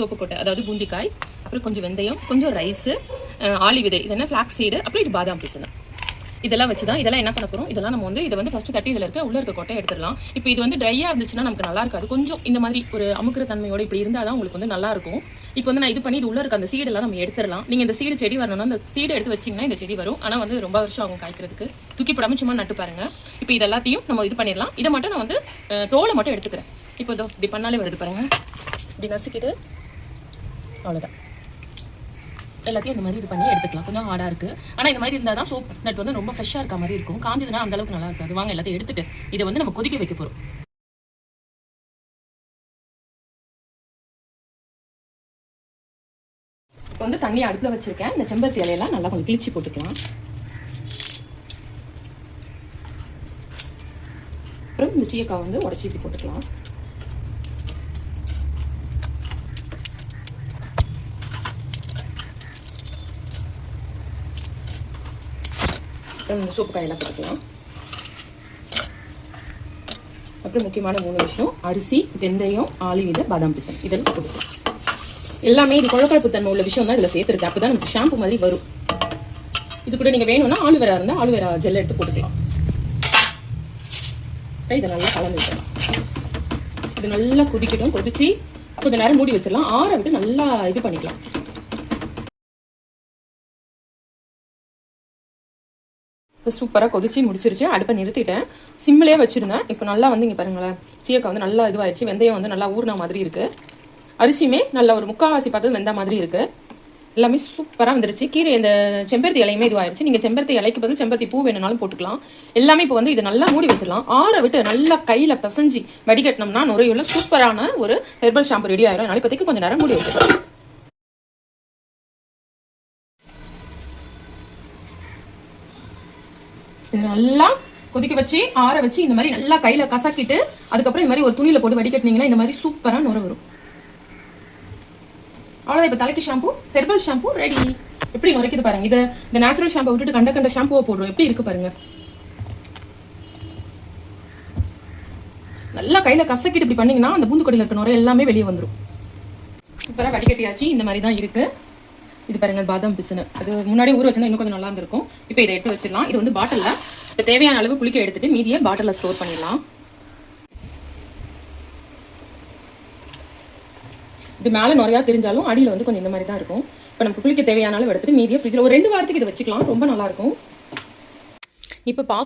Soap கொட்டை அதாவது பூந்திக்காய் அப்புறம் கொஞ்சம் வெந்தயம் கொஞ்சம் ரைஸு ஆலி விதை இது என்ன ஃப்ளாக்ஸ் சீடு அப்புறம் இது பாதாம் பீஸ் தான். இதெல்லாம் வச்சு தான் இதெல்லாம் என்ன பண்ண போகிறோம் இதெல்லாம் நம்ம வந்து இதை வந்து ஃபஸ்ட்டு தட்டி இதில் இருக்க உள்ள இருக்க கொட்டை எடுத்துடலாம். இப்போ இது வந்து ட்ரையாக இருந்துச்சுன்னா நமக்கு நல்லா இருக்காது. கொஞ்சம் இந்த மாதிரி ஒரு அமுக்கிற தன்மையோட இப்படி இருந்தால் தான் உங்களுக்கு வந்து நல்லா இருக்கும். இப்போ வந்து நான் இது பண்ணி இது உள்ள இருக்க அந்த சீடெல்லாம் நம்ம எடுத்துடலாம். நீங்கள் இந்த சீடு செடி வரணும்னா அந்த சீடு எடுத்து வச்சீங்கன்னா இந்த செடி வரும். ஆனால் வந்து ரொம்ப வருஷம் ஆகும் காய்க்கிறதுக்கு. தூக்கி போடாமல் சும்மா நட்டு பாருங்க. இப்போ இது எல்லாத்தையும் நம்ம இது பண்ணிடலாம். இதை மட்டும் நான் வந்து தோலை மட்டும் எடுத்துக்கிறேன். இப்போ இதோ இப்படி பண்ணாலே வருது பாருங்கள் இப்படி நசுக்கிட்டு அவ்வளோதான் எல்லாத்தையும் இந்த மாதிரி இது பண்ணி எடுத்துக்கலாம். கொஞ்சம் ஹார்டாக இருக்குது ஆனால் இந்த மாதிரி இருந்தால் தான் சோப் நட் வந்து ரொம்ப ஃப்ரெஷ்ஷாக இருக்க மாதிரி இருக்கும். காஞ்சதுன்னா அந்த அளவுக்கு நல்லா இருக்காது. வாங்க எல்லாத்தையும் எடுத்துட்டு இதை வந்து நம்ம கொதிக்க வைக்க போகிறோம் இப்போ வந்து தண்ணி அடுப்பில் வச்சிருக்கேன். இந்த செம்பருத்தி இலையெல்லாம் நல்லா கொஞ்சம் கிழிச்சு போட்டுக்கலாம். அப்புறம் இந்த சீயக்காய் வந்து உடச்சி போட்டுக்கலாம். சோப்பு காயெல்லாம் போட்டுக்கலாம். அப்புறம் முக்கியமான மூணு விஷயம் அரிசி வெந்தயம் ஆலிவித பாதாம் பிசன். இதெல்லாம் போட்டுக்கலாம் எல்லாமே இது குழப்பழப்பு தன்மை உள்ள விஷயம் தான் இதில் சேர்த்துருக்கு. அப்போ தான் நமக்கு ஷாம்பு மாதிரி வரும். இது கூட நீங்கள் வேணும்னா ஆலுவேரா இருந்தால் ஆலுவேரா ஜெல் எடுத்து போட்டுக்கலாம். இதை நல்லா கலந்து இது நல்லா கொதிக்கட்டும். கொதிச்சு கொஞ்ச நேரம் மூடி வச்சிடலாம். ஆற விட்டு நல்லா இது பண்ணிக்கலாம். இப்போ சூப்பராக கொதிச்சு முடிச்சிருச்சு. அடுப்பை நிறுத்திட்டேன். சிம்மிலே வச்சுருந்தேன். இப்போ நல்லா வந்து இங்கே பாருங்களேன். சீயக்காய் வந்து நல்லா இதுவாகிடுச்சு வெந்தயம் வந்து நல்லா ஊறின மாதிரி இருக்குது அரிசியுமே நல்லா ஒரு முக்கால்வாசி பார்த்தது வெந்த மாதிரி இருக்குது எல்லாமே சூப்பராக வந்துருச்சு. கீரை இந்த செம்பருத்தி இலையுமே இதுவாயிருச்சு நீங்கள் செம்பருத்தி இலைக்கு பதில் செம்பருத்தி பூ வேணுனாலும் போட்டுக்கலாம். எல்லாமே இப்போ வந்து இதை நல்லா மூடி வச்சிடலாம். ஆற விட்டு நல்லா கையில் பிசைஞ்சு வடிகட்டினோம்னா நுரையுள்ள சூப்பரான ஒரு ஹெர்பல் ஷாம்பு ரெடி ஆயிரும். அதனால இப்போதைக்கு கொஞ்சம் நேரம் மூடி வச்சிடலாம். இது நல்லா கொதிக்க வச்சு ஆற வச்சு இந்த மாதிரி நல்லா கையில கசக்கிட்டு அதுக்கப்புறம் இந்த மாதிரி ஒரு துணியில போட்டு வடிகட்டினீங்கன்னா இந்த மாதிரி சூப்பரா நுர வரும். அவ்வளவுதான். இப்ப தலைக்கு ஷாம்பு ஹெர்பல் ஷாம்பு ரெடி எப்படி நுரைக்குது பாருங்க. இது இந்த நேச்சுரல் ஷாம்பை விட்டுட்டு கண்ட கண்ட ஷாம்புவை போடுறோம். எப்படி இருக்கு பாருங்க. நல்லா கையில கசக்கிட்டு இப்படி பண்ணீங்கன்னா அந்த பூந்து கொடியில இருக்க நுரை எல்லாமே வெளியே வந்துடும் சூப்பரா வடிகட்டியாச்சு. இந்த மாதிரி தான் இருக்கு. இது பாருங்க பாதாம் பிசுனு. அது முன்னாடி ஊற வச்சிருந்தா இன்னும் கொஞ்சம் நல்லா இருந்திருக்கும். இப்போ இதை எடுத்து வச்சிடலாம். இது வந்து பாட்டிலில் இப்போ தேவையான அளவு குளிக்க எடுத்துட்டு மீதியை பாட்டிலில் ஸ்டோர் பண்ணிடலாம். இது மேலே நிறையா தெரிஞ்சாலும் அடியில் வந்து கொஞ்சம் இந்த மாதிரி தான் இருக்கும். இப்போ நமக்கு குளிக்க தேவையான அளவு எடுத்துட்டு மீதியை ஃப்ரிட்ஜில் ஒரு ரெண்டு வாரத்துக்கு இதை வச்சுக்கலாம். ரொம்ப நல்லா இருக்கும். இப்போ பா